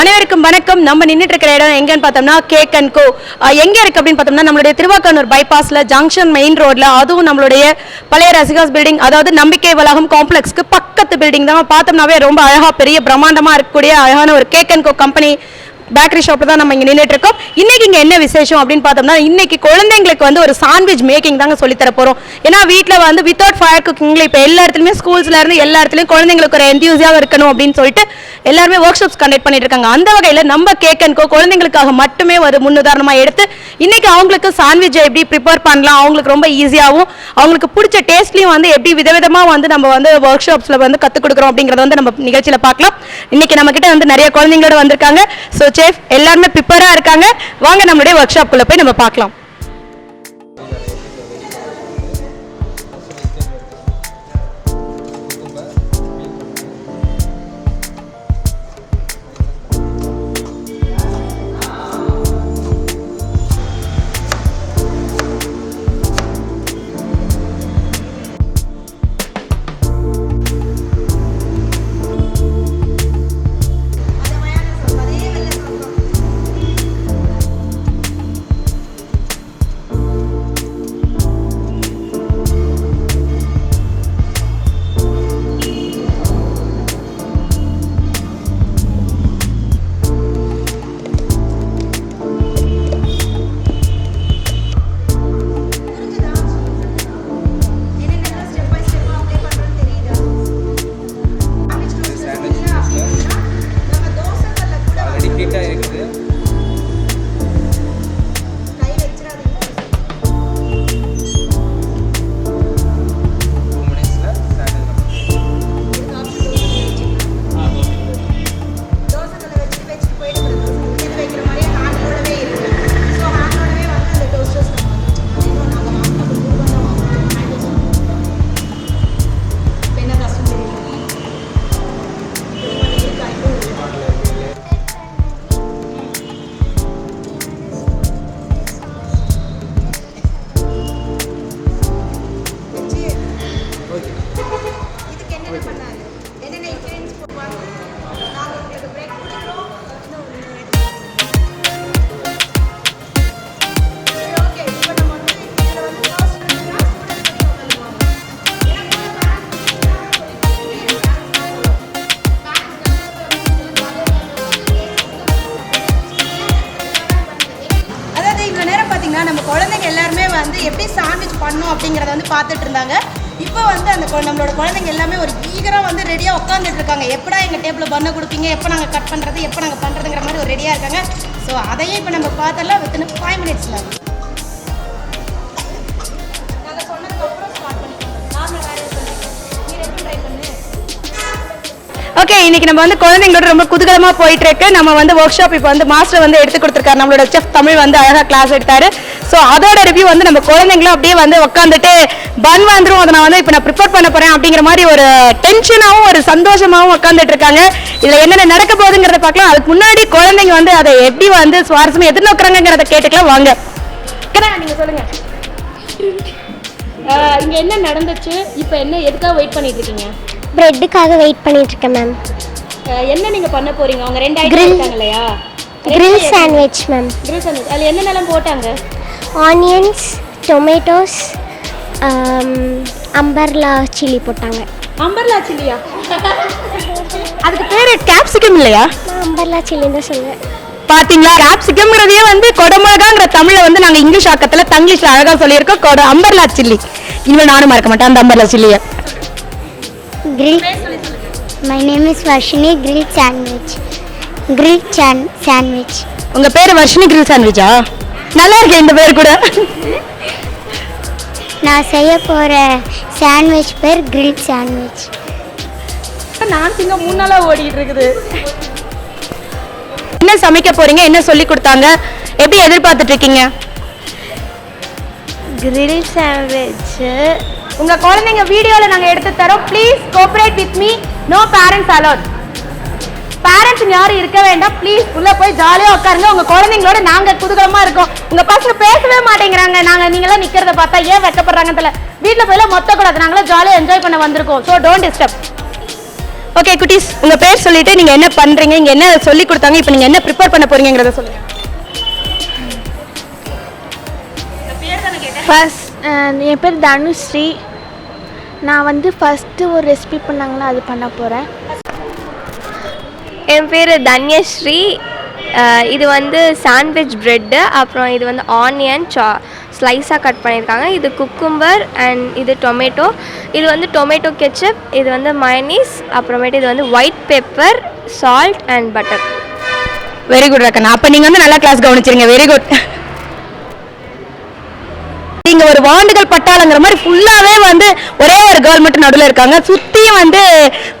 அனைவருக்கும் வணக்கம். நம்ம நின்றுட்டு இருக்கிற இடம் எங்கன்னு பார்த்தோம்னா கேக் அண்ட் கோ. எங்க இருக்கு அப்படின்னு பார்த்தோம்னா நம்மளுடைய திருவாக்கானூர் பைபாஸ்ல ஜங்ஷன் மெயின் ரோட்ல அதுவும் நம்மளுடைய பழைய ரசிகாஸ் பில்டிங் அதாவது நம்பிக்கை வளாகம் காம்ப்ளெக்ஸ்க்கு பக்கத்து பில்டிங் தான். பார்த்தோம்னாவே ரொம்ப அழகா பெரிய பிரம்மாண்டமா இருக்கக்கூடிய அழகான ஒரு cake and co company bakery ஷாப்பில் தான் நம்ம இங்கே நின்றுட்டு இருக்கோம். இன்னைக்கு இங்கே என்ன விசேஷம் அப்படின்னு பார்த்தோம்னா இன்னைக்கு குழந்தைங்களுக்கு வந்து ஒரு சாண்ட்விச் மேக்கிங் தாங்க சொல்லித்தர போகிறோம் ஏன்னா வீட்டில் வந்து வித்தவுட் ஃபயர் குக்கிங்கில் இப்போ எல்லா இடத்துலையுமே ஸ்கூல்ஸ்ல இருந்து எல்லா இடத்துலையும் குழந்தைங்களுக்கு ஒரு எந்தியூசியாக இருக்கணும் அப்படின்னு சொல்லிட்டு எல்லாருமே ஒர்க் ஷாப்ஸ் கண்டக்ட் பண்ணிட்டு இருக்காங்க. அந்த வகையில் நம்ம கேக் அண்ட் கோ குழந்தைங்களுக்காக மட்டுமே ஒரு முன்னுதாரணமாக எடுத்து இன்னைக்கு அவங்களுக்கு சாண்ட்விச் எப்படி ப்ரிப்பேர் பண்ணலாம் அவங்களுக்கு ரொம்ப ஈஸியாகவும் அவங்களுக்கு பிடிச்ச டேஸ்ட்லையும் வந்து எப்படி விதவிதமாக வந்து நம்ம வந்து ஒர்க் ஷாப்ஸில் வந்து கற்றுக் கொடுக்குறோம் அப்படிங்கறத வந்து நம்ம நிகழ்ச்சியில பார்க்கலாம். இன்னைக்கு நம்ம கிட்ட வந்து நிறைய குழந்தைங்களோட வந்திருக்காங்க. ஸோ செஃப் எல்லாருமே ப்ரிப்பேராக இருக்காங்க. வாங்க நம்மளுடைய ஒர்க் ஷாப்குள்ள போய் நம்ம பார்க்கலாம். டேபிளில் எப்போ நாங்கள் கட் பண்ணுறது எப்போ நாங்கள் பண்ணுறதுங்கிற மாதிரி ஒரு ரெடியாக இருக்காங்க. ஸோ அதையும் இப்போ நம்ம பார்த்தலாம் வித்தின் ஃபைவ் மினிட்ஸில் ஓகே இன்னைக்கு நம்ம வந்து குழந்தைங்களோட ரொம்ப குதூகலமாக போயிட்டு இருக்கு. நம்ம வந்து ஒர்க் ஷாப் இப்போ வந்து மாஸ்டர் வந்து எடுத்து கொடுத்துருக்காரு. நம்மளோட செஃப் தமிழ் வந்து அழகா கிளாஸ் எடுத்தாரு. ஸோ அதோட ரிவ்யூ வந்து நம்ம குழந்தைங்களும் அப்படியே வந்து உட்காந்துட்டு பன் வந்துரும். அதை நான் வந்து இப்போ நான் ப்ரிப்பேர் பண்ண போறேன் அப்படிங்கிற மாதிரி ஒரு டென்ஷனாகவும் ஒரு சந்தோஷமாகவும் உட்காந்துட்டு இருக்காங்க. இதுல என்னென்ன நடக்க போகுதுங்கிறத பார்க்கலாம். அதுக்கு முன்னாடி குழந்தைங்க வந்து அதை எப்படி வந்து சுவாரஸ்யமா எதிர்நோக்குறாங்கிறத கேட்டுக்கலாம். வாங்க. அக்கா, நீங்க சொல்லுங்க. ஆஹ் இங்க என்ன நடந்துச்சு? இப்போ என்ன எதுக்காக வெயிட் பண்ணிட்டு இருக்கீங்க? பிரெட்டுக்காக வெயிட் பண்ணிட்டு இருக்கேன் மேம் என்ன நீங்க பண்ண போறீங்க? அவங்க ரெண்டு ஐட்டம் இல்லையா? grill sandwich ma'am grill sandwich அதுல என்னென்னலாம் போட்டாங்க? ஆனியன்ஸ் டொமேட்டோஸ் அம்பர்லா சில்லி போட்டாங்க. அம்பர்லா சில்லியா அதுக்கு பேரு கேப்சிகம் இல்லையா? நான் அம்பர்லா சில்லின்னு தான் சொல்லுவேன் பாத்தீங்களா? கேப்சிகம்ங்கிறதையே வந்து கொடமிளகாங்கிற தமிழ்ல வந்து நாங்க இங்கிலீஷ் ஆக்கத்துல தங்கிலீஷ்ல அழகா சொல்லியிருக்கோம். கொட அம்பர்லா சில்லி இனிமேல் நானும் மறக்க மாட்டேன் அந்த அம்பர்லா சில்லிய grill. My name is Varshini grill sandwich grill சான் சாண்ட்விச் உங்க பேரு வர்ஷினி கிரில் சாண்ட்விச்சா நல்லா இருக்கு இந்த பேர் கூட. நான் செய்ய போகிற சாண்ட்விச் பேர் grill சாண்ட்விச் நான் சிங்க மூணு நாளா ஓடிட்டு இருக்குது. என்ன சமைக்க போறீங்க? என்ன சொல்லி கொடுத்தாங்க? எப்படி எதிர்பார்த்துட்டு இருக்கீங்க? Grill சாண்ட்விச் உங்க குழந்தைங்க வீடியோல நாங்க எடுத்து தரோம். Please cooperate with me no parents allowed parents யாரும் இருக்க வேண்டாம். ப்ளீஸ் உள்ள போய் ஜாலியா உட்காருங்க. உங்க குழந்தைங்களோட நாங்க குதூகலமா இருக்கோம். உங்க பசங்க பேசவே மாட்டேங்கிறாங்க. நாங்க நீங்களாம் நிக்கிறத பார்த்தா ஏன் வெக்கப்படுறாங்கன்னு தெரியல. வீட்டில் போய் மொத்த கூடாது நாங்களாம் ஜாலியா என்ஜாய் பண்ண வந்திருக்கோம். ஸோ டோன்ட் டிஸ்டர்ப் ஓகே குட்டீஸ் உங்க பேர் சொல்லிட்டு நீங்க என்ன பண்றீங்க? இங்க என்ன சொல்லி கொடுத்தாங்க? இப்போ நீங்க என்ன ப்ரிப்பேர் பண்ண போறீங்கங்கறத சொல்லுங்க. ஃபர்ஸ்ட் என் பேர் தனுஸ்ரீ. நான் வந்து ஃபஸ்ட்டு ஒரு ரெசிபி பண்ணாங்களா அது பண்ண போகிறேன் என் பேர் தன்யஸ்ரீ. இது வந்து சாண்ட்விச் ப்ரெட்டு அப்புறம் இது வந்து ஆனியன் சா ஸ்லைஸாக கட் பண்ணியிருக்காங்க. இது குக்கும்பர் அண்ட் இது டொமேட்டோ இது வந்து டொமேட்டோ கெச்சப் இது வந்து மயனீஸ் அப்புறமேட்டு இது வந்து white pepper salt and butter very good ரக்கண்ணா அப்போ நீங்கள் வந்து நல்லா கிளாஸ் கவனிச்சிருங்க. வெரி குட் நீங்க ஒரு வாண்டுகள் பட்டாளங்கிற மாதிரி ஃபுல்லாவே வந்து ஒரே ஒரு கேர்ள் மட்டும் நடுவுல இருக்காங்க. சுத்தியும் வந்து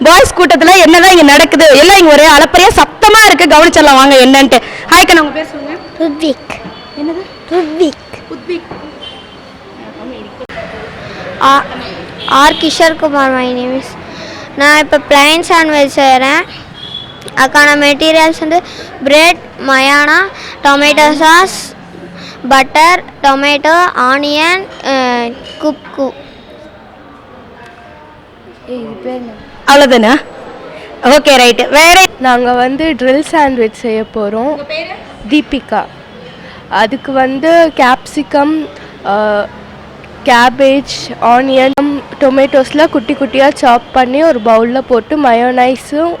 பாய்ஸ் கூட்டத்துல என்னதான் இங்க நடக்குது எல்லாம் இங்க ஒரே அளப்பறையா சத்தமா இருக்கு. கவனிச்சிடலாம் வாங்க என்னன்ட்டு. ஹாய் கண்ணா உங்க பேர் சொல்லுங்க. ருத்விக். என்னது? Rithvik. உத்பிக் R Kishore Kumar my name is நான் இப்போ பிளைன் சாண்ட்விச் செய்கிறேன் அதுக்கான மெட்டீரியல்ஸ் வந்து bread mayonnaise tomato sauce butter tomato onion குக்கு அவ்வளவுதானா? ஓகே ரைட் வேற நாங்கள் வந்து ட்ரில் சாண்ட்விச் செய்ய போகிறோம் தீபிகா. அதுக்கு வந்து கேப்சிகம் கேபேஜ் ஆனியன் டொமேட்டோஸ்லாம் குட்டி குட்டியாக சாப் பண்ணி ஒரு பவுலில் போட்டு மயோனைஸும்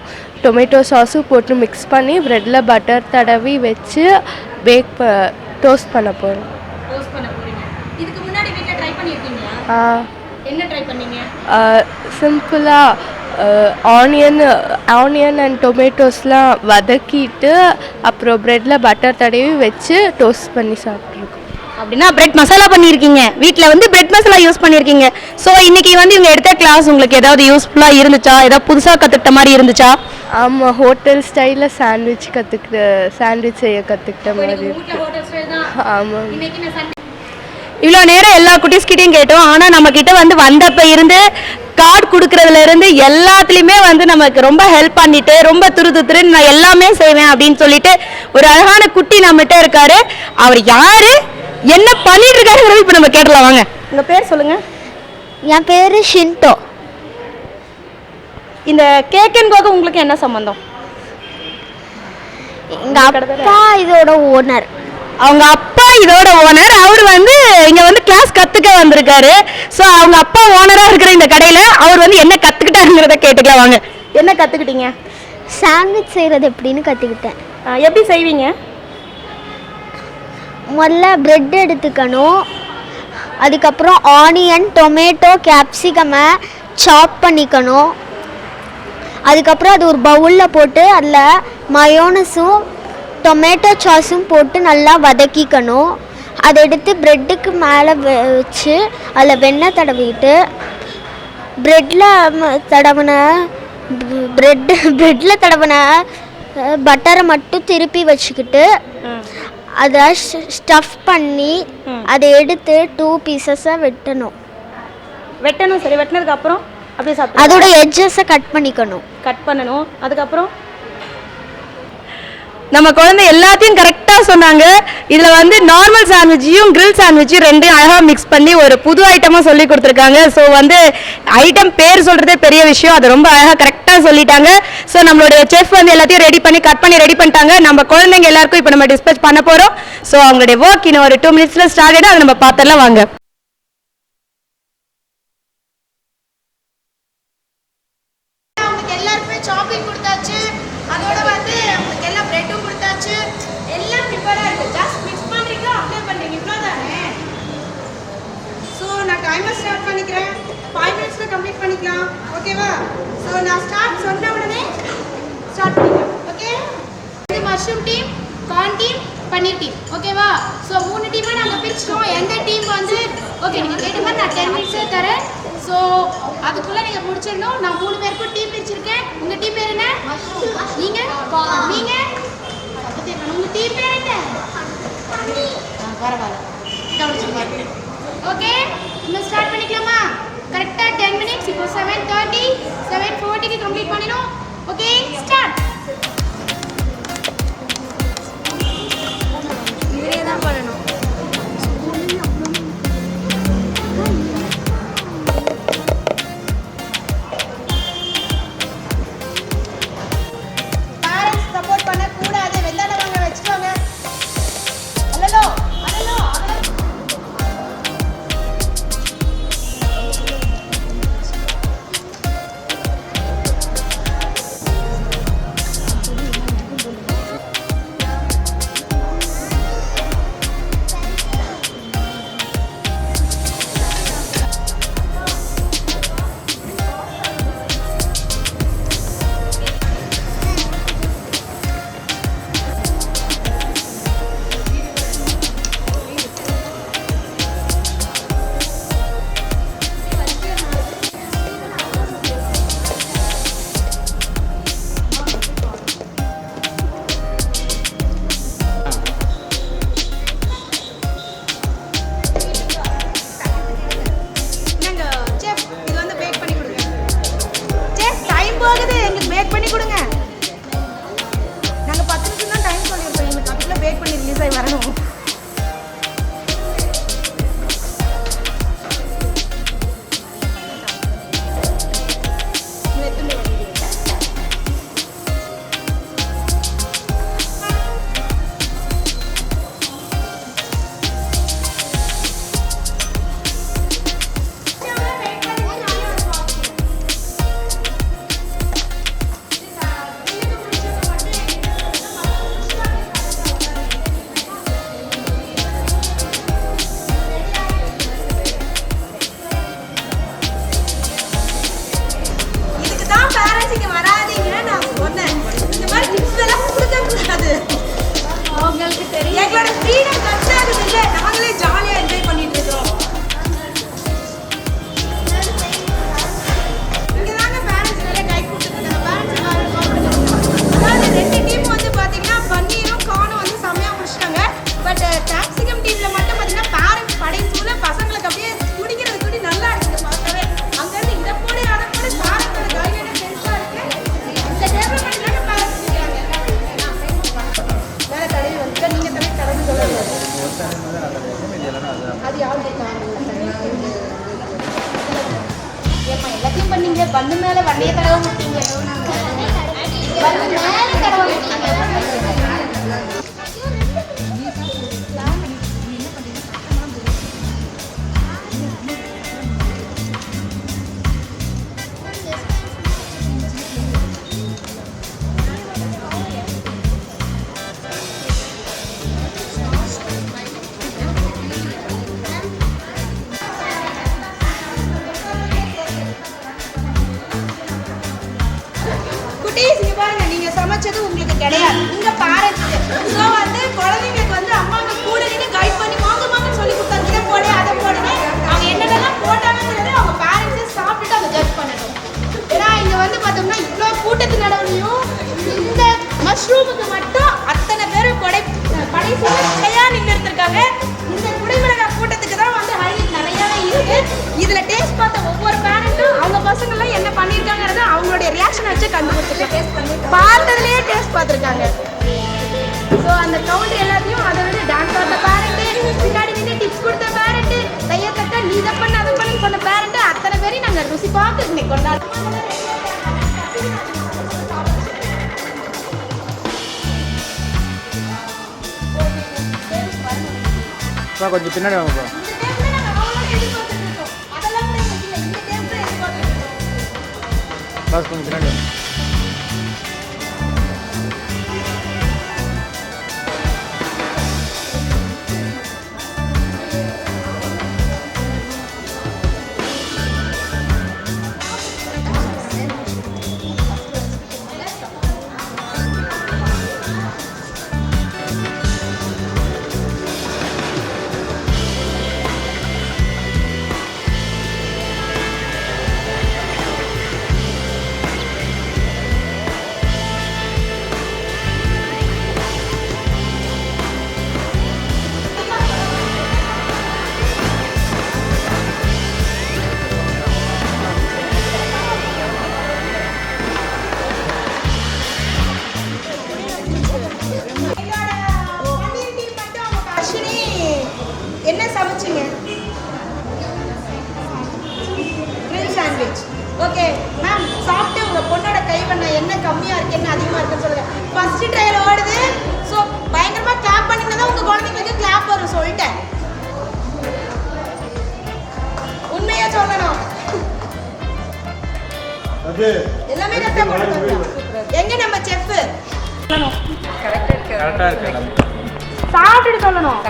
டொமேட்டோ சாஸும் போட்டு மிக்ஸ் பண்ணி ப்ரெட்டில் பட்டர் தடவி வச்சு பேக் ப டோஸ்ட் பண்ண போகிறோம் ரோஸ்ட் பண்ண போறீங்க. இதுக்கு முன்னாடி வீட்ல ட்ரை பண்ணிருக்கீங்களா என்ன ட்ரை பண்ணீங்க? சிம்பிளாக ஆனியன் ஆனியன் அண்ட் டொமேட்டோஸ்லாம் வதக்கிட்டு அப்புறம் ப்ரெட்டில் பட்டர் தடவி வச்சு டோஸ்ட் பண்ணி சாப்பிட்ருக்கோம் அப்படின்னா பிரெட் மசாலா பண்ணியிருக்கீங்க. வீட்டில் வந்து பிரெட் மசாலா யூஸ் பண்ணியிருக்கீங்க. ஸோ இன்னைக்கு வந்து இவங்க எடுத்த கிளாஸ் உங்களுக்கு ஏதாவது யூஸ்ஃபுல்லாக இருந்துச்சா? ஏதாவது புதுசாக கற்றுக்கிட்ட மாதிரி இருந்துச்சா? ஆமாம் ஹோட்டல் ஸ்டைலில் சாண்ட்விச் கற்றுக்கிட்ட சாண்ட்விச் செய்ய கற்றுக்கிட்ட மாதிரி ஆமாம் இவ்வளோ நேரம் எல்லா குட்டீஸ்கிட்டையும் கேட்டோம். ஆனால் நம்ம கிட்ட வந்து வந்தப்ப இருந்து கார்டு கொடுக்கறதுல இருந்து எல்லாத்துலேயுமே வந்து நமக்கு ரொம்ப ஹெல்ப் பண்ணிட்டு ரொம்ப துரு துருன்னு நான் எல்லாமே செய்வேன் அப்படின்னு சொல்லிட்டு ஒரு அழகான குட்டி நம்மகிட்ட இருக்காரு. அவர் யாரு? என்ன பண்ணிட்டு இருக்காருங்கிறது இப்போ நம்ம கேட்டலாம் வாங்க. உங்க பேர் சொல்லுங்க. என் பேர் ஷின்டோ இந்த கேக்கன் கோக உங்களுக்கு என்ன சம்பந்தம்? எங்கள் அப்பா இதோட ஓனர் அவங்க அப்பா இதோட ஓனர் அவர் வந்து இங்க வந்து கிளாஸ் கத்துக்க வந்திருக்காரு. ஸோ அவங்க அப்பா ஓனரா இருக்கிற இந்த கடையில அவர் வந்து என்ன கத்துக்கிட்டாருங்கிறத கேட்டுக்கலாம் வாங்க. என்ன கத்துக்கிட்டீங்க? சாண்ட்விச் செய்கிறது எப்படின்னு கற்றுக்கிட்டேன் எப்படி செய்வீங்க? முதல்ல பிரெட் எடுத்துக்கணும். அதுக்கப்புறம் ஆனியன் டொமேட்டோ கேப்சிகமை சாப் பண்ணிக்கணும். அதுக்கப்புறம் அது ஒரு பவுலில் போட்டு அதில் மயோனஸும் டொமேட்டோ சாஸும் போட்டு நல்லா வதக்கிக்கணும். அதை எடுத்து ப்ரெட்டுக்கு மேலே வச்சு அதில் வெண்ணெய் தடவிட்டு ப்ரெட்டில் தடவின ப்ரெட்டு ப்ரெட்டில் தடவின பட்டரை மட்டும் திருப்பி வச்சுக்கிட்டு அதை ஸ்டஃப் பண்ணி அதை எடுத்து டூ பீசஸாக வெட்டணும். வெட்டணும் சரி. வெட்டினதுக்கு அப்புறம் அப்படியே சாப்பிட்டு அதோட எட்ஜஸை கட் பண்ணிக்கணும். கட் பண்ணணும். அதுக்கப்புறம்? நம்ம குழந்தை எல்லாத்தையும் கரெக்டாக சொன்னாங்க. இதில் வந்து நார்மல் சாண்ட்விச்சையும் grill சாண்ட்விச்சையும் ரெண்டையும் அழகாக மிக்ஸ் பண்ணி ஒரு புது ஐட்டமாக சொல்லி கொடுத்துருக்காங்க. ஸோ வந்து ஐட்டம் பேர் சொல்கிறதே பெரிய விஷயம். அது ரொம்ப அழகாக கரெக்டாக சொல்லிட்டாங்க. ஸோ நம்மளுடைய செஃப் வந்து எல்லாத்தையும் ரெடி பண்ணி கட் பண்ணி ரெடி பண்ணிட்டாங்க. நம்ம குழந்தைங்க எல்லாருக்கும் இப்போ நம்ம டிஸ்பேச் பண்ண போகிறோம் ஸோ அவங்களுடைய ஒர்க் இன்னும் ஒரு டூ மினிட்ஸில் ஸ்டார்ட் ஆகிடும் அதை நம்ம பார்த்துடலாம். வாங்க அவங்களுக்கு எல்லாருக்குமே சாப்பிங் கொடுத்தாச்சு அதோட வந்து அவங்களுக்கு எல்லாம் பிரெட்டும் கொடுத்தாச்சு எல்லாம் ப்ரிப்பேராக இருக்கு ஜஸ்ட் மிக்ஸ் பண்ணுறீங்க அப்ளை பண்ணுறீங்க இவ்வளோ தானே ஸோ நான் டைமர் ஸ்டார்ட் பண்ணிக்கிறேன் ஃபைவ் மினிட்ஸில் கம்ப்ளீட் பண்ணிக்கலாம் ஓகேவா ஸோ நான் ஸ்டார்ட் சொன்ன உடனே ஸ்டார்ட் பண்ணிக்கலாம் ஓகே இது mushroom team corn team paneer team ஓகேவா ஸோ மூணு டீமை நாங்கள் பிரிச்சிட்டோம் எந்த டீம் வந்து ஓகே நீங்கள் கேட்ட மாதிரி நான் டென் மினிட்ஸே தரேன் ஸோ அதுக்குள்ளே நீங்கள் முடிச்சிடணும். நான் மூணு பேருக்கும் டீம் பிரிச்சிருக்கேன். உங்கள் டீம் பேர் என்ன? நீங்கள் நீங்கள் உங்கள் டீம் பேர் என்ன? ஆ, பரவாயில்ல கவனிச்சுங்க ஓகே இன்னும் ஸ்டார்ட் பண்ணிக்கலாமா? கரெக்டாக டென் மினிட்ஸ் இப்போ செவன் தேர்ட்டி செவன் ஃபோர்ட்டிக்கு கம்ப்ளீட் பண்ணிடும் ஓகே ஸ்டார்ட் இதே தான் சமைச்சது உங்களுக்கு கிடையாது. உங்க பேரண்ட்ஸ்க்கு ஸோ வந்து குழந்தைங்களுக்கு வந்து அம்மாங்க கூட நின்று கைட் பண்ணி வாங்க வாங்க சொல்லி கொடுத்தாங்க. இதை போடு அதை போடுன்னு அவங்க என்னென்னலாம் போட்டாங்கிறது அவங்க பேரண்ட்ஸே சாப்பிட்டுட்டு அதை ஜட்ஜ் பண்ணணும். ஏன்னா இங்க வந்து பார்த்தோம்னா இவ்வளோ கூட்டத்து நடுவுலையும் இந்த மஷ்ரூமுக்கு மட்டும் அத்தனை பேரும் கொடை படை கடையா நின்று எடுத்திருக்காங்க. இந்த குடிமிளகா கூட்டத்துக்கு தான் வந்து ஹைலைட் நிறையாவே இருக்கு. இதுல டேஸ்ட் பார்த்த ஒவ்வொரு பேரண்ட்டும் அவங்க பசங்க எல்லாம் என்ன பண்ணிருக்காங்கறத அவங்களுடைய ரியாக்ஷன் வச்சு கண்டுபிடிச்சிருக்கேன் பார்த்ததுலயே டேஸ்ட் பார்த்துருக்காங்க. ஸோ அந்த கவுண்டர் எல்லாத்தையும் அதை விட டான்ஸ் பார்த்த பேரண்ட் பின்னாடி நின்று டிப்ஸ் கொடுத்த பேரண்ட் தையத்தக்க நீ இதை பண்ண அதை பண்ணு சொன்ன பேரண்ட் அத்தனை பேரையும் நாங்கள் ருசி பார்த்து இன்னைக்கு கொண்டாடுறோம். கொஞ்சம் பின்னாடி வாங்க இருக்கோம் பாஸ் என்ன கம்மியா இருக்கு. என்ன அதிகமா இருக்குன்னு சொல்லுங்க. ஃபர்ஸ்ட் ட்ரையல் ஓடுது. ஸோ பயங்கரமா கிளாப் பண்ணீங்கன்னா தான் உங்க குழந்தைங்களுக்கு கிளாப் வரும். சொல்லிட்டேன். உண்மையா சொல்லணும். எல்லாமே கரெக்டா போட்டுருக்காங்க எங்க நம்ம செஃப் கரெக்டாக சாப்பிட்டுட்டு சொல்லணும்.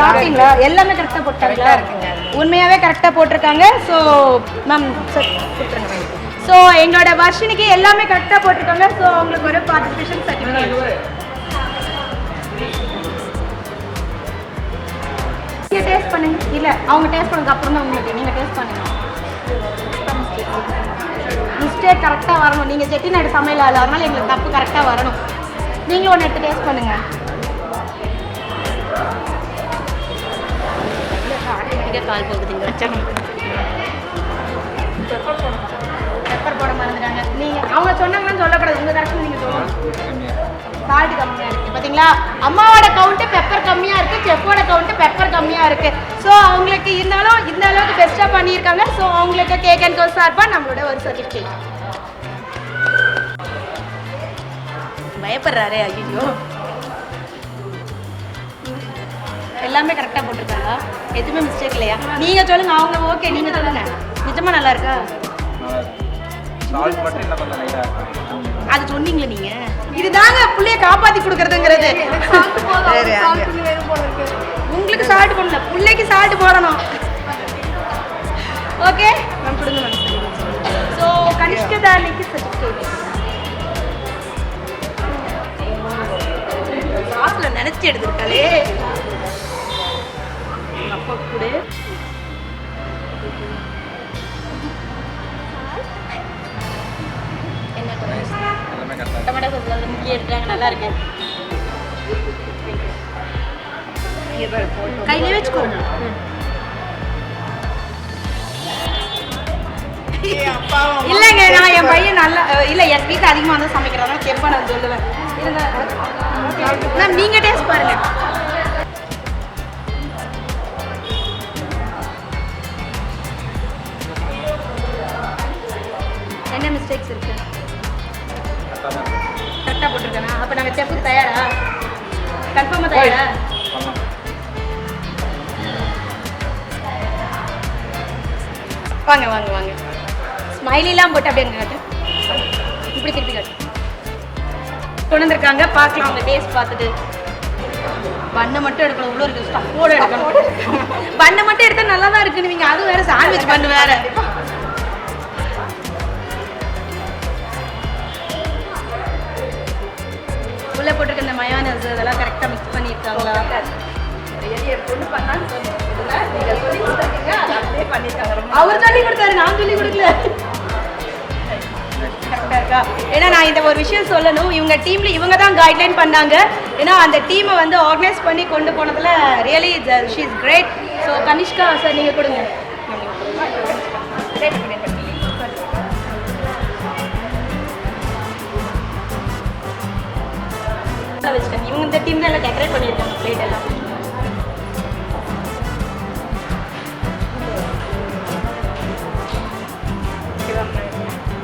சாப்பிட்டீங்களா? எல்லாமே கரெக்டாக போட்டாங்களா உண்மையாகவே கரெக்டாக போட்டிருக்காங்க. ஸோ மேம் கொடுத்துருங்க ஸோ எங்களோட வர்ஷினிக்கு எல்லாமே கரெக்டாக போட்டிருக்காங்க. ஸோ அவங்களுக்கு ஒரு பார்ட்டிசிபேஷன் சர்டிஃபிகேட் நீங்கள் டேஸ்ட் பண்ணுங்க. இல்லை அவங்க டேஸ்ட் பண்ணுங்க அப்புறம் தான் உங்களுக்கு நீங்கள் டேஸ்ட் பண்ணுங்க. மிஸ்டேக் கரெக்டாக வரணும். நீங்கள் செட்டிநாடு சமையல் ஆள் அதனால எங்களுக்கு தப்பு கரெக்டாக வரணும். நீங்களும் ஒன்று எடுத்து டேஸ்ட் பண்ணுங்கள் கால் போகுதுங்க வச்சாங்க. பெப்பர் போட மறந்துட்டாங்க. நீங்க அவங்க சொன்னாங்கன்னு சொல்லக்கூடாது. உங்க கரெக்ஷன் நீங்க சொல்லணும் சால்ட் கம்மியா இருக்கு. பாத்தீங்களா? அம்மாவோட கவுண்ட் பெப்பர் கம்மியா இருக்கு. செஃப்போட கவுண்ட் பெப்பர் கம்மியா இருக்கு. ஸோ அவங்களுக்கு இருந்தாலும் இந்த அளவுக்கு பெஸ்டா பண்ணியிருக்காங்க. ஸோ அவங்களுக்கு கேக் அண்ட் கோ சார்பா நம்மளோட ஒரு சர்டிஃபிகேட் பயப்படுறாரே ஐயோ எல்லாமே கரெக்டாக போட்டிருக்காங்க. எதுவுமே மிஸ்டேக் இல்லையா? நீங்க சொல்லுங்க அவங்க ஓகே நீங்க சொல்லுங்க. நிஜமா நல்லா இருக்கா. சால்ட் மட்டும் என்ன கொஞ்சம் லைட்டாக அது சொன்னீங்களே நீங்க. இதுதாங்க புள்ளைய காப்பாத்தி கொடுக்கறதுங்கிறது. உங்களுக்கு சால்ட் பண்ணல புள்ளைக்கு சால்ட் போடணும். ஓகே மேம் கொடுங்க மேம் ஸோ கனிஷ்க தாலிக்கு சர்டிஃபிகேட் சாஸ்ல நினைச்சு எடுத்திருக்காளே. அப்பா கூட. டொமேட்டோ சாஸ் அதில் முக்கிய எடுத்தாங்க நல்லா இருக்கு. கையிலே வச்சுக்கோ. இல்லைங்க நான் என் பையன் நல்லா இல்ல என் வீட்டில் அதிகமாக தான் சமைக்கிறதுனால செப்பா நான் சொல்லுவேன். மேம் நீங்க டேஸ்ட் பாருங்க. என்ன மிஸ்டேக்ஸ் இருக்கு? அப்போ நாங்கள் செப்புக்கு தயாரா? கன்ஃபார்மாக தயாரா? வாங்க வாங்க வாங்க. ஸ்மைலிலாம் போட்டு அப்படியே காட்டு. இப்படி திருப்பி காட்டு. கொண்டு வந்திருக்காங்க. பார்க்கலாம் அவங்க டேஸ்ட் பார்த்துட்டு. பண்ணை மட்டும் எடுக்கணும். இவ்வளோ இருக்கு. ஸ்டஃப்போட எடுக்கணும். பண்ணை மட்டும் எடுத்தா நல்லா தான் இருக்குன்னு நீங்க அது வேற சாண்ட்விச் பண்ணு வேற. உள்ள போட்டிருக்க இந்த மயானஸ் அதெல்லாம் கரெக்டாக மிக்ஸ் பண்ணியிருக்காங்களா? அவர் சொல்லி கொடுத்தாரு நான் சொல்லி கொடுக்கல. கரெக்டாக இருக்கா? ஏன்னா நான் இந்த ஒரு விஷயம் சொல்லணும். இவங்க டீம்ல இவங்க தான் கைட்லைன் பண்ணாங்க. ஏன்னா அந்த டீமை வந்து ஆர்கனைஸ் பண்ணி கொண்டு போனதுல really she is great so Kanishka sir நீங்கள் கொடுங்க. புதுசாக வச்சுட்டேன் இவங்க இந்த டீம் எல்லாம் டெக்கரேட் பண்ணியிருக்காங்க பிளேட் எல்லாம்.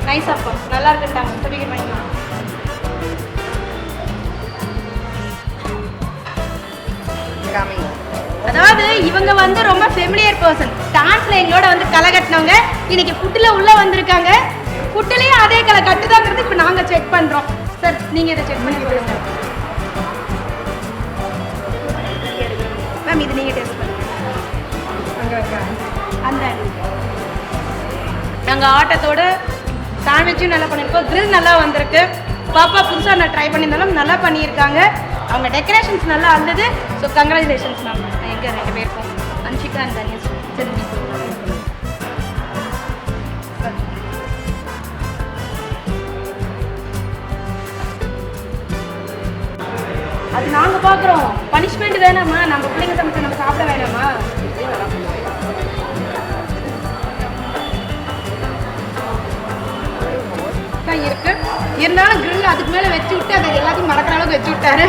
நைஸ் அப்போ. நல்லா இருக்குட்டாங்க சர்டிஃபிகேட் பண்ணிக்கலாம் அதாவது இவங்க வந்து ரொம்ப ஃபெமிலியர் பர்சன் டான்ஸ்ல எங்களோட வந்து களை கட்டினவங்க இன்னைக்கு ஃபுட்டில் உள்ள வந்திருக்காங்க. ஃபுட்டுலேயும் அதே களை கட்டுதாங்கிறது இப்போ நாங்கள் செக் பண்ணுறோம் சார் நீங்கள் இதை செக் பண்ணி சொல்லுங்க மேம் இது நீங்கள் டேஸ்ட் பண்ணுங்க. அந்த நாங்கள் ஆட்டத்தோட சாண்ட்விச்சும் நல்லா பண்ணியிருக்கோம் grill நல்லா வந்திருக்கு. பாப்பா புதுசாக நான் ட்ரை பண்ணியிருந்தாலும் நல்லா பண்ணியிருக்காங்க. அவங்க டெக்கரேஷன்ஸ் நல்லா இருந்தது ஸோ கங்க்ராச்சுலேஷன்ஸ் மேம் எங்கே ரெண்டு பேருக்கும் அன்ஷிகா அண்ட் தனியஸ் சரி அது நாங்கள் பார்க்குறோம் பனிஷ்மெண்ட் வேணாமா? நம்ம பிள்ளைங்க சமைச்சு நம்ம சாப்பிட வேணாமா? இருக்கு. இருந்தாலும் grill அதுக்கு மேலே வச்சு விட்டு அதை எல்லாத்தையும் மறக்கிற அளவுக்கு வச்சு விட்டாரு.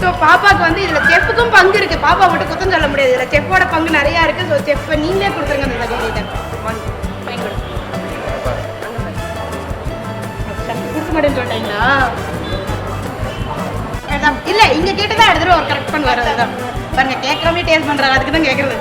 ஸோ பாப்பாக்கு வந்து இதில் செஃப்புக்கும் பங்கு இருக்கு. பாப்பா மட்டும் குத்தம் சொல்ல முடியாது. இதில் செஃப்போட பங்கு நிறையா இருக்கு. ஸோ செஃப்பை நீங்களே கொடுத்துருங்க அந்த சர்டிஃபிகேட்டை கொடுக்க மாட்டேன்னு சொல்லிட்டீங்களா. இல்ல இங்க கேட்டதா எடுத்துட்டு ஒரு கரெக்ட் பண்ண வரதுதான் பாருங்க கேட்கறமே டேஸ்ட் பண்றாங்க. அதுக்கு தான் கேட்கறது.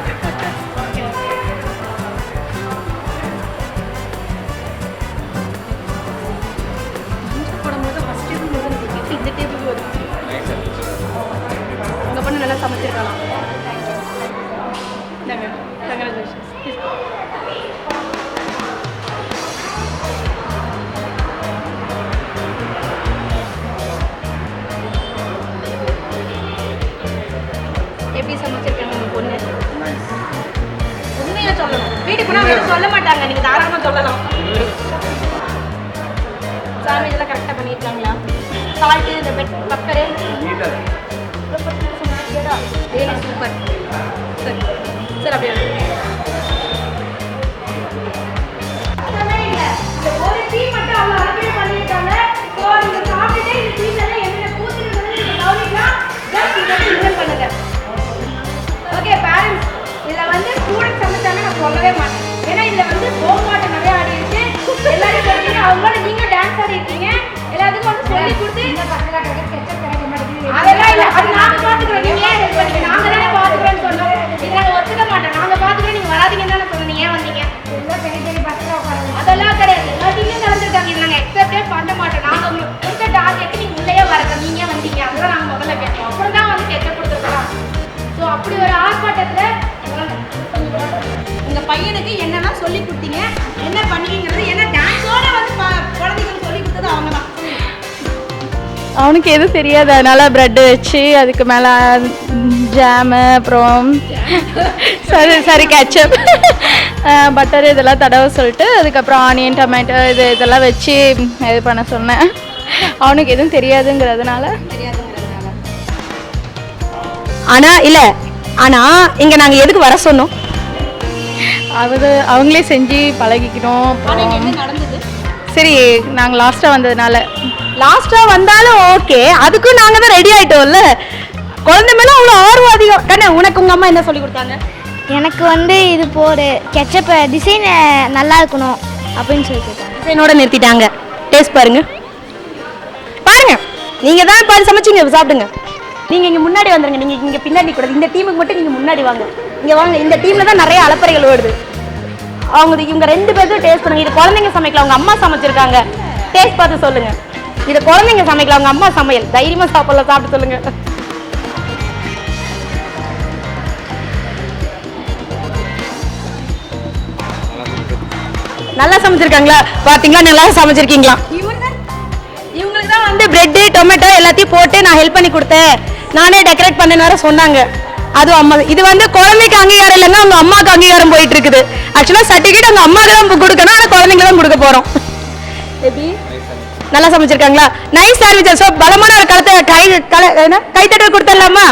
சொல்லவே மாட்டேன். ஏன்னா இதில் வந்து ஃபோக் பாட்டு நிறையா ஆடி இருக்கு எல்லாரும் கேட்டீங்க அவங்களோட நீங்களும் டான்ஸ் ஆடி இருக்கீங்க எல்லாத்துக்கும் வந்து சொல்லி கொடுத்து அதெல்லாம் இல்லை. அது நாங்கள் பார்த்துக்கிறோம் நீங்கள் நாங்கள் தானே பார்த்துக்கிறோன்னு சொன்னோம் இது நாங்கள் ஒத்துக்க மாட்டோம் நாங்கள் பார்த்துக்கிறோம் நீங்கள் வராதிங்கன்னு தானே சொன்னோம் ஏன் வந்தீங்க? அதெல்லாம் கிடையாது. எல்லாத்தையுமே கலந்துருக்காங்க இது நாங்கள் எக்ஸப்டே பண்ண மாட்டோம். நாங்கள் கொடுத்த டார்கெட்டு நீங்கள் உள்ளே வரல நீங்கள் வந்தீங்க? அதெல்லாம் நாங்கள் முதல்ல கேட்டோம் அப்புறம் தான் வந்து கேட்க கொடுத்துருக்கோம் ஸோ அப்படி ஒரு ஆர்ப்பாட்டத்தில் உங்கள் பையனுக்கு என்னென்னா சொல்லி கொடுத்தீங்க? என்ன பண்ணீங்கிறது ஏன்னா டான்ஸோட வந்து குழந்தைங்களுக்கு சொல்லி கொடுத்தது அவங்க தான். அவனுக்கு எதுவும் தெரியாது. அதனால ப்ரெட் வச்சு அதுக்கு மேலே ஜாமு அப்புறம் சரி சரி கேட்சப் பட்டர் இதெல்லாம் தடவை சொல்லிட்டு அதுக்கப்புறம் ஆனியன் டொமேட்டோ இது இதெல்லாம் வச்சு இது பண்ண சொன்னேன். அவனுக்கு எதுவும் தெரியாதுங்கிறதுனால. ஆனால் இல்லை. ஆனால் இங்கே நாங்கள் எதுக்கு வர சொன்னோம்? அது அவங்களே செஞ்சு பழகிக்கணும். அப்புறம் சரி நாங்கள் லாஸ்ட்டாக வந்ததுனால. லாஸ்டா வந்தாலும் ஓகே அதுக்கும் நாங்க தான் ரெடி ஆயிட்டோம்ல. குழந்தை மேல அவ்வளவு ஆர்வம் அதிகம். கண்ணே உனக்கு உங்க அம்மா என்ன சொல்லி கொடுத்தாங்க? எனக்கு வந்து இது போடு கெச்சப் டிசைன் நல்லா இருக்கணும் அப்படின்னு சொல்லிட்டு என்னோட நிறுத்திட்டாங்க. டேஸ்ட் பாருங்க. பாருங்க. நீங்க தான் பாரு சமைச்சீங்க சாப்பிடுங்க. நீங்க இங்க முன்னாடி வந்துருங்க. நீங்க இங்க பின்னாடி கூட இந்த டீமுக்கு மட்டும் நீங்க முன்னாடி வாங்க. இங்க வாங்க இந்த டீம்ல தான் நிறைய அலப்பறைகள் ஓடுது. அவங்க இவங்க ரெண்டு பேரும் டேஸ்ட் பண்ணுங்க. இது குழந்தைங்க சமைக்கல அவங்க அம்மா சமைச்சிருக்காங்க. டேஸ்ட் பார்த்து சொல்லுங்க. இது குழந்தைங்க சமைக்கல அவங்க அம்மா சமையல். தைரியமா சாப்பிடல சாப்பிட்டு சொல்லுங்க. நல்லா சமைச்சிருக்காங்களா? பாத்தீங்களா? நல்லா சமைச்சிருக்கீங்களா? இவங்க இவங்களுக்கு தான் வந்து பிரெட் டொமேட்டோ எல்லாத்தையும் போட்டு நான் ஹெல்ப் பண்ணி கொடுத்தேன். நானே டெக்கரேட் பண்ணேன்னு வேற சொன்னாங்க. அதுவும் அம்மா இது வந்து குழந்தைக்கு அங்கீகாரம் இல்லைங்க அவங்க அம்மாவுக்கு அங்கீகாரம் போயிட்டு இருக்குது ஆக்சுவலா சர்டிஃபிகேட் அவங்க அம்மாவுக்கு தான் கொடுக்கணும். ஆனா குழந்தைங்க தான் கொடுக்க போறோம். எப்படி நல்லா சமைச்சிருக்காங்களா? நைஸ் சாண்ட்விச்சர் ஸோ பலமான ஒரு கலத்தை கை கல என்ன? கைத்தட்டல் கொடுத்துடலாமா?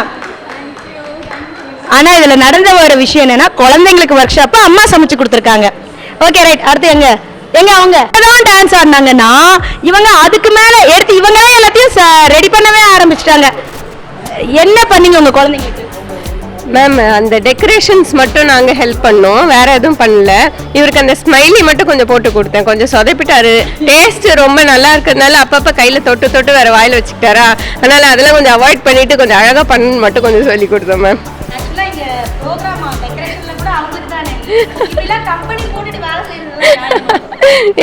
ஆனா இதுல நடந்த ஒரு விஷயம் என்னன்னா குழந்தைங்களுக்கு ஒர்க் ஷாப் அம்மா சமைச்சு கொடுத்துருக்காங்க. ஓகே ரைட் அடுத்து எங்க? எங்க அவங்க? தான் டான்ஸ் ஆடினாங்கன்னா இவங்க அதுக்கு மேல எடுத்து இவங்களே எல்லாத்தையும் ரெடி பண்ணவே ஆரம்பிச்சிட்டாங்க. என்ன பண்ணீங்க உங்க குழந்தைங்களுக்கு? மேம் அந்த டெக்கரேஷன்ஸ் மட்டும் நாங்கள் ஹெல்ப் பண்ணோம். வேற எதுவும் பண்ணல. இவருக்கு அந்த ஸ்மைலி மட்டும் கொஞ்சம் போட்டு கொடுத்தேன். கொஞ்சம் சொதப்பிட்டாரு. டேஸ்ட் ரொம்ப நல்லா இருக்கிறதுனால அப்பப்போ கையில் தொட்டு தொட்டு வேற வாயில் வச்சுக்கிட்டாரா? அதனால அதெல்லாம் கொஞ்சம் அவாய்ட் பண்ணிட்டு கொஞ்சம் அழகாக பண்ணணும்னு மட்டும் கொஞ்சம் சொல்லி கொடுத்தோம் மேம்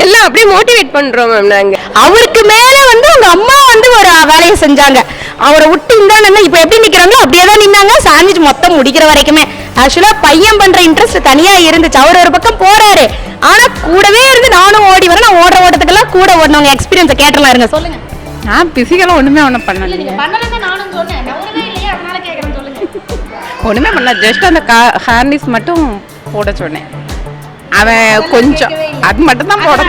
எல்லாம் அப்படியே மோட்டிவேட் பண்ணுறோம் மேம் நாங்கள் அவருக்கு மேல வந்து உங்க அம்மா வந்து ஒரு வேலையை செஞ்சாங்க. அவரை விட்டு இந்தாங்க இப்ப எப்படி நிக்கிறாங்களோ அப்படியே தான் நின்னாங்க. சாண்ட்விச் மொத்தம் முடிக்கிற வரைக்குமே. ஆக்சுவலா பையன் பண்ற இன்ட்ரெஸ்ட் தனியா இருந்துச்சு. அவர் ஒரு பக்கம் போறாரு. ஆனா கூடவே இருந்து நானும் ஓடி வரேன். நான் ஓடுற ஓட்டத்துக்கெல்லாம் கூட ஓடினவங்க எக்ஸ்பீரியன்ஸை கேட்டலாம் இருங்க சொல்லுங்க. நான் பிசிக்கலாக ஒன்றுமே ஒன்றும் பண்ணலைங்க பண்ணலன்னு நானும் சொன்னேன். நம்பவே இல்லையா அதனால கேக்குறேன் சொல்லுங்க. ஒன்றுமே பண்ணல. ஜஸ்ட் அந்த கா ஹார்னிஸ் மட்டும் போட சொன்னேன். அவன் கொஞ்சம் அது மட்டும் தான் போட.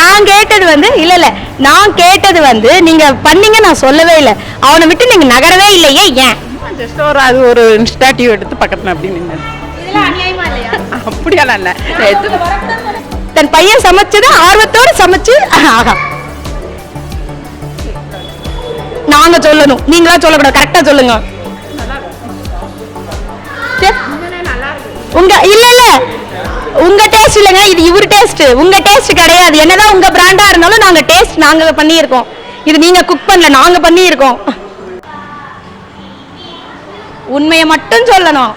நான் கேட்டது வந்து இல்ல இல்ல. நான் கேட்டது வந்து நீங்க பண்ணீங்க நான் சொல்லவே இல்ல. அவனை விட்டு நீங்க நகரவே இல்லையே ஏன்? ஜஸ்ட் ஒரு அது ஒரு ஸ்டாட்டியூ எடுத்து பக்கத்தில் அப்படி நின்று இதெல்லாம் அநியாயமா இல்லையா? அப்படியெல்லாம் இல்லை. எது தன் பையன் சமைச்சது ஆர்வத்தோட சமைச்சு ஆஹா. நாங்க சொல்லணும். நீங்களா சொல்லக்கூடாது. கரெக்டா சொல்லுங்க. சரி. உங்க இல்ல இல்ல. உங்க டேஸ்ட் இல்லைங்க இது இவர் டேஸ்ட் உங்க டேஸ்ட் கிடையாது. என்னதான் உங்க பிராண்டா இருந்தாலும் நாங்க டேஸ்ட் நாங்க பண்ணியிருக்கோம். இது நீங்க குக் பண்ணல நாங்க பண்ணியிருக்கோம். உண்மையை மட்டும் சொல்லணும்.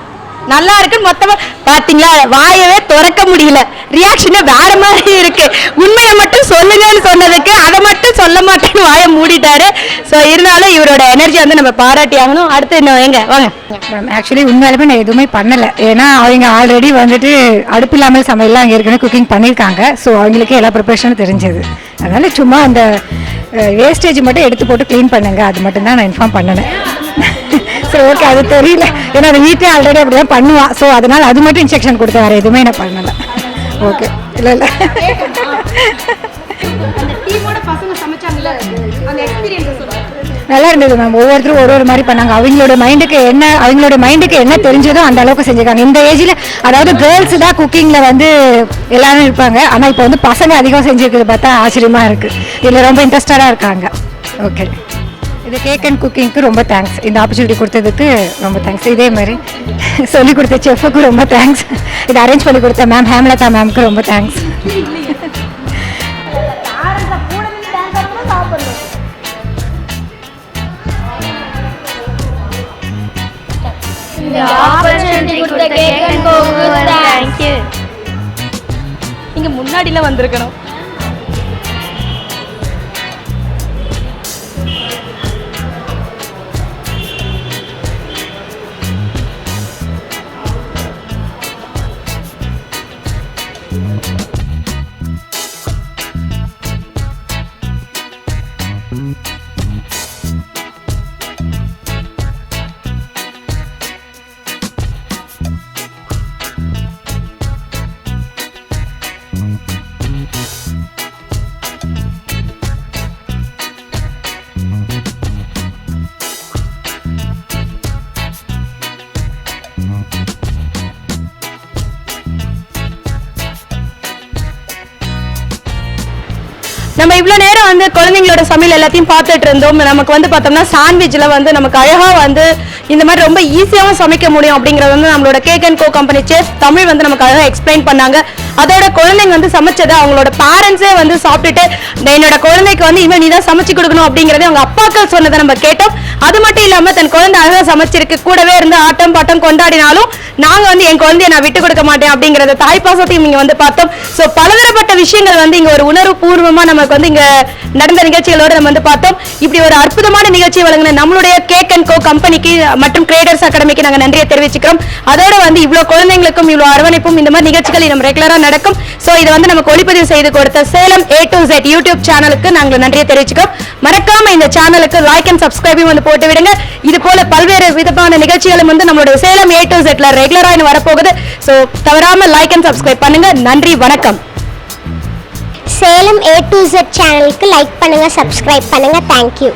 நல்லா இருக்குன்னு மொத்தமா பாத்தீங்களா? வாயவே திறக்க முடியல. ரியாக்ஷனே வேற மாதிரி இருக்கு. உண்மையை மட்டும் சொல்லுங்கன்னு சொன்னதுக்கு அதை மட்டும் சொல்ல மாட்டேன்னு வாயை மூடிட்டாரு. ஸோ இருந்தாலும் இவரோட எனர்ஜி வந்து நம்ம பாராட்டி ஆகணும். அடுத்து என்ன எங்க? வாங்க. ஆக்சுவலி உண்மையாலுமே நான் எதுவுமே பண்ணலை. ஏன்னா அவங்க ஆல்ரெடி வந்துட்டு அடுப்பு இல்லாமல் சமையல்லாம் அங்கே இருக்குன்னு குக்கிங் பண்ணியிருக்காங்க. ஸோ அவங்களுக்கு எல்லா ப்ரிப்பரேஷனும் தெரிஞ்சது. அதனால சும்மா அந்த வேஸ்டேஜ் மட்டும் எடுத்து போட்டு க்ளீன் பண்ணுங்க. அது மட்டும் தான் நான் இன்ஃபார்ம் பண்ணினேன். ஸோ ஓகே அது தெரியல. ஏன்னா அது வீட்டில் ஆல்ரெடி அப்படி தான் பண்ணுவான் ஸோ அதனால அது மட்டும் இன்ஸ்ட்ரக்ஷன் கொடுத்த வேறு எதுவுமே நான் பண்ணலை. ஓகே இல்லை இல்லை. நல்லா இருந்தது மேம் ஒவ்வொருத்தரும் ஒரு ஒரு மாதிரி பண்ணாங்க. அவங்களோட மைண்டுக்கு என்ன அவங்களோட மைண்டுக்கு என்ன தெரிஞ்சதோ அந்த அளவுக்கு செஞ்சுருக்காங்க. இந்த ஏஜில் அதாவது கேர்ள்ஸ் தான் குக்கிங்கில் வந்து எல்லாரும் இருப்பாங்க. ஆனால் இப்போ வந்து பசங்க அதிகம் செஞ்சுருக்கிறது பார்த்தா ஆச்சரியமா இருக்கு. இதில் ரொம்ப இன்ட்ரெஸ்டடாக இருக்காங்க. ஓகே இது கேக் அண்ட் குக்கிங்க்கு ரொம்ப தேங்க்ஸ் இந்த ஆப்பர்ச்சுனிட்டி கொடுத்ததுக்கு ரொம்ப தேங்க்ஸ் இதே மாதிரி சொல்லி கொடுத்த செஃப்புக்கு ரொம்ப தேங்க்ஸ் இதை அரேஞ்ச் பண்ணி கொடுத்த மேம் ஹேம்லதா மேம்க்கு ரொம்ப தேங்க்ஸ் தேங்க்யூ நீங்க முன்னாடில வந்திருக்கணும். குழந்தைங்களோட சமையல் எல்லாத்தையும் பார்த்துட்டு இருந்தோம். நமக்கு வந்து பார்த்தோம்னா சாண்ட்விச்சில் வந்து நமக்கு அழகாக வந்து இந்த மாதிரி ரொம்ப ஈஸியாகவும் சமைக்க முடியும் அப்படிங்கிறது வந்து நம்மளோட cake and co company chef Tamil வந்து நமக்கு அழகாக எக்ஸ்பிளைன் பண்ணாங்க. அதோட குழந்தைங்க வந்து சமைச்சதை அவங்களோட பேரண்ட்ஸே வந்து சாப்பிட்டுட்டு என்னோட குழந்தைக்கு வந்து இவன் நீ தான் சமைச்சு கொடுக்கணும் அப்படிங்கறத அவங்க அப்பாக்கள் சொன்னதை நம்ம கேட்டோம். அது மட்டும் இல்லாம தன் குழந்தை அழகா சமைச்சிருக்கு. கூடவே இருந்து ஆட்டம் பாட்டம் கொண்டாடினாலும் நாங்க வந்து என் குழந்தைய நான் விட்டு கொடுக்க மாட்டேன் அப்படிங்கறத தாய்ப்பாசத்தையும் இங்க வந்து பார்த்தோம். சோ பலதரப்பட்ட விஷயங்கள் வந்து இங்க ஒரு உணர்வு பூர்வமா நமக்கு வந்து இங்க நடந்த நிகழ்ச்சிகளோட நம்ம வந்து பார்த்தோம். இப்படி ஒரு அற்புதமான நிகழ்ச்சி வழங்கின நம்மளுடைய கேக் அண்ட் கோ கம்பெனிக்கு மற்றும் கிரியேட்டர்ஸ் அகாடமிக்கு நாங்க நன்றியை தெரிவிச்சுக்கிறோம். அதோட வந்து இவ்வளவு குழந்தைங்களுக்கும் இவ்வளவு அரவணைப்பும் இந்த மாதிரி நிகழ்ச்சிகள் நம்ம ரெகுலரா நடக்கும். ஸோ இதை வந்து நமக்கு ஒளிப்பதிவு செய்து கொடுத்த Salem A to Z YouTube சேனலுக்கு நாங்கள் நன்றியை தெரிவிச்சுக்கிறோம். மறக்காம இந்த சேனலுக்கு லைக் அண்ட் சப்ஸ்கிரைபையும் வந்து போட்டு விடுங்க. இது போல பல்வேறு விதமான நிகழ்ச்சிகளும் வந்து நம்மளுடைய சேலம் ஏ டு ஜெட்ல ரெகுலரா வரப்போகுது. ஸோ தவறாம லைக் அண்ட் சப்ஸ்கிரைப் பண்ணுங்க. நன்றி வணக்கம். சேலம் ஏ டு ஜெட் சேனலுக்கு லைக் பண்ணுங்க சப்ஸ்கிரைப் பண்ணுங்க. Thank you